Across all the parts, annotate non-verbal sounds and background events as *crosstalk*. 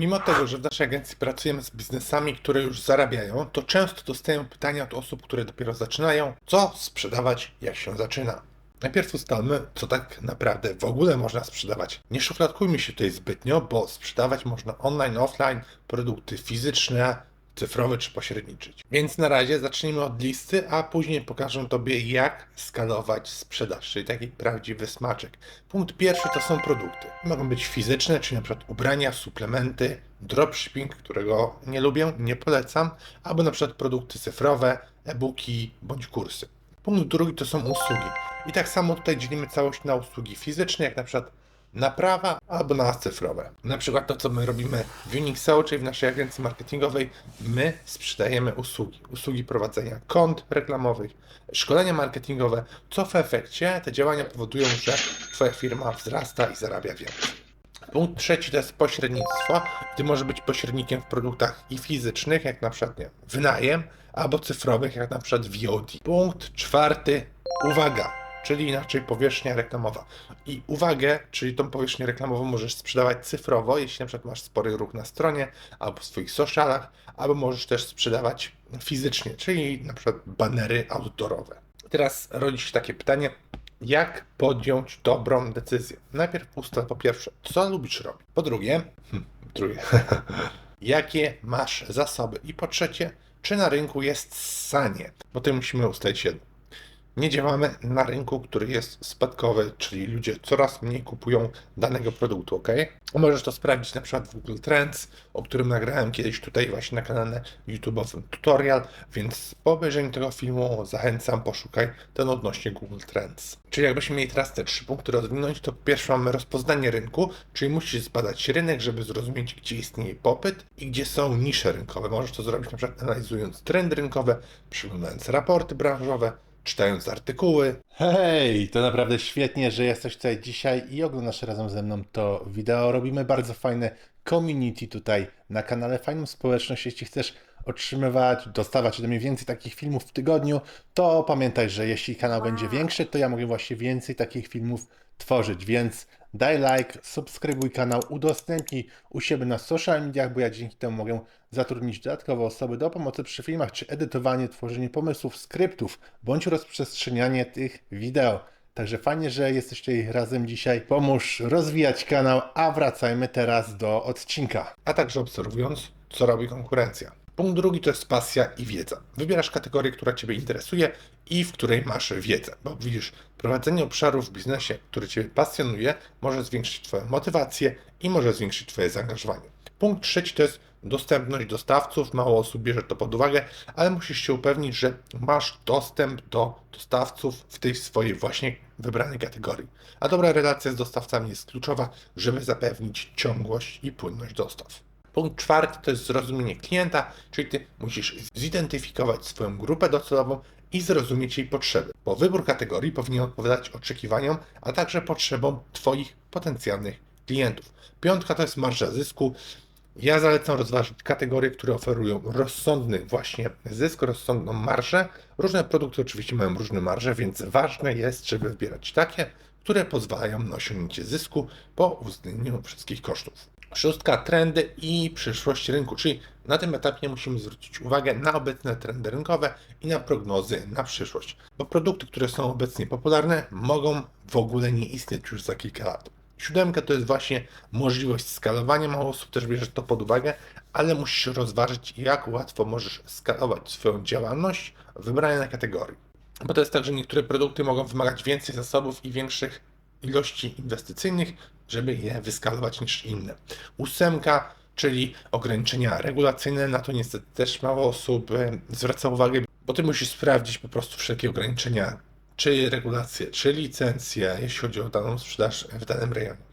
Mimo tego, że w naszej agencji pracujemy z biznesami, które już zarabiają, to często dostajemy pytania od osób, które dopiero zaczynają, co sprzedawać, jak się zaczyna. Najpierw ustalmy, co tak naprawdę w ogóle można sprzedawać. Nie szufladkujmy się tutaj zbytnio, bo sprzedawać można online, offline, produkty fizyczne, cyfrowe czy pośredniczyć. Więc na razie zacznijmy od listy, a później pokażę Tobie, jak skalować sprzedaż, czyli taki prawdziwy smaczek. Punkt pierwszy to są produkty. Mogą być fizyczne, czyli przykład ubrania, suplementy, dropshipping, którego nie lubię, nie polecam, albo przykład produkty cyfrowe, e-booki bądź kursy. Punkt drugi to są usługi. I tak samo tutaj dzielimy całość na usługi fizyczne, jak na przykład naprawa albo na cyfrowe. Na przykład to, co my robimy w Unixo, czyli w naszej agencji marketingowej, my sprzedajemy usługi. Usługi prowadzenia kont reklamowych, szkolenia marketingowe, co w efekcie te działania powodują, że Twoja firma wzrasta i zarabia więcej. Punkt trzeci to jest pośrednictwo. Ty możesz być pośrednikiem w produktach i fizycznych, jak na przykład nie, wynajem, albo cyfrowych, jak na przykład VOD. Punkt czwarty, uwaga, czyli inaczej powierzchnia reklamowa. I uwagę, czyli tą powierzchnię reklamową możesz sprzedawać cyfrowo, jeśli na przykład masz spory ruch na stronie, albo w swoich socialach, albo możesz też sprzedawać fizycznie, czyli na przykład banery outdoorowe. Teraz rodzi się takie pytanie, jak podjąć dobrą decyzję? Najpierw ustal po pierwsze, co lubisz robić. Po drugie, hmm, drugie, *laughs* jakie masz zasoby. I po trzecie, czy na rynku jest sanie. Bo tym musimy ustalić jedno. Nie działamy na rynku, który jest spadkowy, czyli ludzie coraz mniej kupują danego produktu, ok? Możesz to sprawdzić na przykład w Google Trends, o którym nagrałem kiedyś tutaj właśnie na kanale YouTube'owym tutorial, więc po obejrzeniu tego filmu zachęcam, poszukaj ten odnośnie Google Trends. Czyli jakbyśmy mieli teraz te trzy punkty rozwinąć, to pierwsze mamy rozpoznanie rynku, czyli musisz zbadać rynek, żeby zrozumieć, gdzie istnieje popyt i gdzie są nisze rynkowe. Możesz to zrobić na przykład analizując trendy rynkowe, przeglądając raporty branżowe, czytając artykuły. Hej, to naprawdę świetnie, że jesteś tutaj dzisiaj i oglądasz razem ze mną to wideo. Robimy bardzo fajne community tutaj na kanale, fajną społeczność. Jeśli chcesz otrzymywać, dostawać ode mnie więcej takich filmów w tygodniu, to pamiętaj, że jeśli kanał będzie większy, to ja mogę właśnie więcej takich filmów tworzyć, więc daj like, subskrybuj kanał, udostępnij u siebie na social mediach, bo ja dzięki temu mogę zatrudnić dodatkowe osoby do pomocy przy filmach, czy edytowanie, tworzenie pomysłów, skryptów, bądź rozprzestrzenianie tych wideo. Także fajnie, że jesteś tutaj razem dzisiaj. Pomóż rozwijać kanał, a wracajmy teraz do odcinka. a także obserwując, co robi konkurencja. Punkt drugi to jest pasja i wiedza. Wybierasz kategorię, która Ciebie interesuje i w której masz wiedzę, bo widzisz, prowadzenie obszaru w biznesie, który Ciebie pasjonuje, może zwiększyć Twoją motywację i może zwiększyć Twoje zaangażowanie. Punkt trzeci to jest dostępność dostawców. Mało osób bierze to pod uwagę, ale musisz się upewnić, że masz dostęp do dostawców w tej swojej właśnie wybranej kategorii. A dobra relacja z dostawcami jest kluczowa, żeby zapewnić ciągłość i płynność dostaw. Punkt czwarty to jest zrozumienie klienta, czyli ty musisz zidentyfikować swoją grupę docelową i zrozumieć jej potrzeby, bo wybór kategorii powinien odpowiadać oczekiwaniom, a także potrzebom Twoich potencjalnych klientów. Piątka to jest marża zysku. Ja zalecam rozważyć kategorie, które oferują rozsądny właśnie zysk, rozsądną marżę. Różne produkty oczywiście mają różne marże, więc ważne jest, żeby wybierać takie, które pozwalają na osiągnięcie zysku po uwzględnieniu wszystkich kosztów. Szóstka, trendy i przyszłość rynku, czyli na tym etapie musimy zwrócić uwagę na obecne trendy rynkowe i na prognozy na przyszłość, bo produkty, które są obecnie popularne, mogą w ogóle nie istnieć już za kilka lat. Siódemka to jest właśnie możliwość skalowania, mało osób też bierze to pod uwagę, ale musisz rozważyć, jak łatwo możesz skalować swoją działalność w wybranej kategorii. Bo to jest tak, że niektóre produkty mogą wymagać więcej zasobów i większych ilości inwestycyjnych, żeby je wyskalować niż inne. Ósemka, czyli ograniczenia regulacyjne, na to niestety też mało osób e, zwraca uwagę, bo ty musisz sprawdzić po prostu wszelkie ograniczenia, czy regulacje, czy licencje, jeśli chodzi o daną sprzedaż w danym rejonie.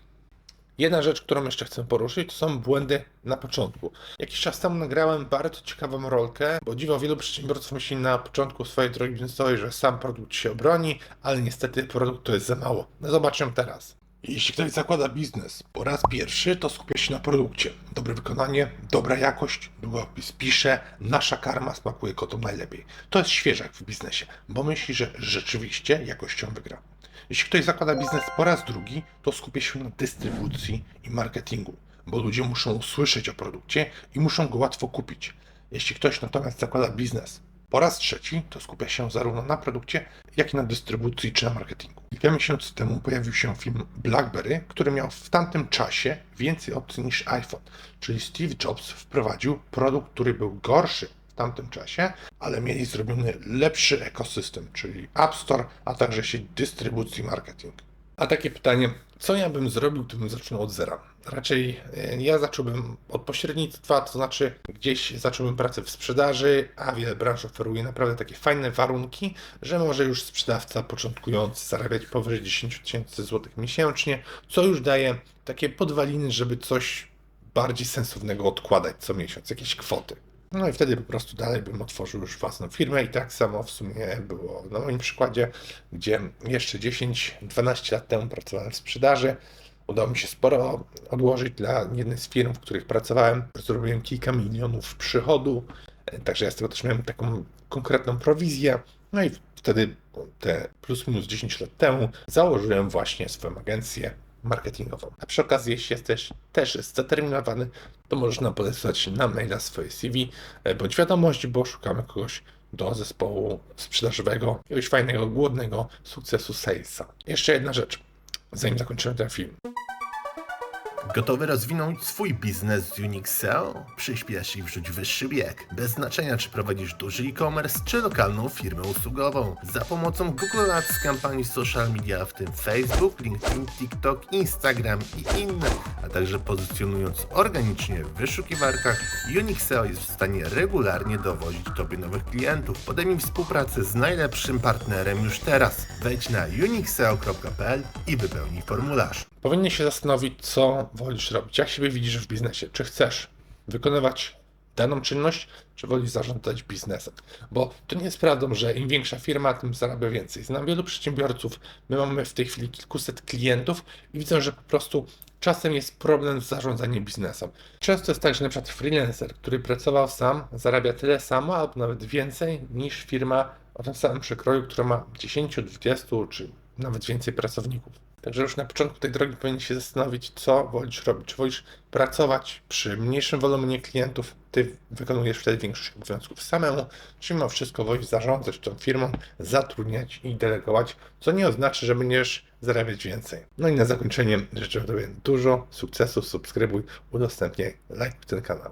Jedna rzecz, którą jeszcze chcę poruszyć, to są błędy na początku. Jakiś czas temu nagrałem bardzo ciekawą rolkę, bo dziwo wielu przedsiębiorców myśli na początku swojej drogi biznesowej, że sam produkt się obroni, ale niestety produkt to jest za mało. No teraz. Jeśli ktoś zakłada biznes po raz pierwszy, to skupia się na produkcie. Dobre wykonanie, dobra jakość, długopis pisze, nasza karma smakuje kotom najlepiej. To jest świeżak w biznesie, bo myśli, że rzeczywiście jakością wygra. Jeśli ktoś zakłada biznes po raz drugi, to skupia się na dystrybucji i marketingu. bo ludzie muszą usłyszeć o produkcie i muszą go łatwo kupić. Jeśli ktoś natomiast zakłada biznes po raz trzeci, to skupia się zarówno na produkcie, jak i na dystrybucji czy na marketingu. Kilka miesięcy temu pojawił się film BlackBerry, który miał w tamtym czasie więcej opcji niż iPhone. Czyli Steve Jobs wprowadził produkt, który był gorszy tamtym czasie, ale mieli zrobiony lepszy ekosystem, czyli App Store, a także sieć dystrybucji marketing. A takie pytanie, co ja bym zrobił, gdybym zaczął od zera? Raczej e, ja zacząłbym od pośrednictwa, to znaczy gdzieś zacząłbym pracę w sprzedaży, a wiele branż oferuje naprawdę takie fajne warunki, że może już sprzedawca początkujący zarabiać powyżej 10 tysięcy złotych miesięcznie, co już daje takie podwaliny, żeby coś bardziej sensownego odkładać co miesiąc, jakieś kwoty. No i wtedy po prostu dalej bym otworzył już własną firmę i tak samo w sumie było na moim przykładzie, gdzie jeszcze 10-12 lat temu pracowałem w sprzedaży. Udało mi się sporo odłożyć dla jednej z firm, w których pracowałem. Zrobiłem kilka milionów przychodu, e, także ja z tego też miałem taką konkretną prowizję. No i wtedy, te plus minus 10 lat temu, założyłem właśnie swoją agencję marketingową. A przy okazji, jeśli jesteś też zdeterminowany, to możesz nam podesłać na maila swoje CV e, bądź wiadomość, bo szukamy kogoś do zespołu sprzedażowego, jakiegoś fajnego, głodnego sukcesu salesa. Jeszcze jedna rzecz, zanim zakończymy ten film. Gotowy rozwinąć swój biznes z Unixel? Przyspiesz i wrzuć wyższy bieg. Bez znaczenia, czy prowadzisz duży e-commerce, czy lokalną firmę usługową. Za pomocą Google Ads kampanii social media, w tym Facebook, LinkedIn, TikTok, Instagram i inne, a także pozycjonując organicznie w wyszukiwarkach, Unixel jest w stanie regularnie dowozić Tobie nowych klientów. Podejmij współpracę z najlepszym partnerem już teraz. Wejdź na unixel.pl i wypełnij formularz. Powinien się zastanowić, co wolisz robić, jak siebie widzisz w biznesie. Czy chcesz wykonywać daną czynność, czy wolisz zarządzać biznesem? Bo to nie jest prawdą, że im większa firma, tym zarabia więcej. Znam wielu przedsiębiorców, my mamy w tej chwili kilkuset klientów i widzę, że po prostu czasem jest problem z zarządzaniem biznesem. Często jest tak, że przykład freelancer, który pracował sam, zarabia tyle samo albo nawet więcej niż firma o tym samym przekroju, która ma 10, 20 czy nawet więcej pracowników. Także już na początku tej drogi powinien się zastanowić, co wolisz robić. Czy wolisz pracować przy mniejszym wolumenie klientów, ty wykonujesz wtedy większość obowiązków samemu, czy mimo wszystko wolisz zarządzać tą firmą, zatrudniać i delegować, co nie oznacza, że będziesz zarabiać więcej. No i na zakończenie życzę Tobie dużo sukcesów, subskrybuj, udostępniaj, like ten kanał.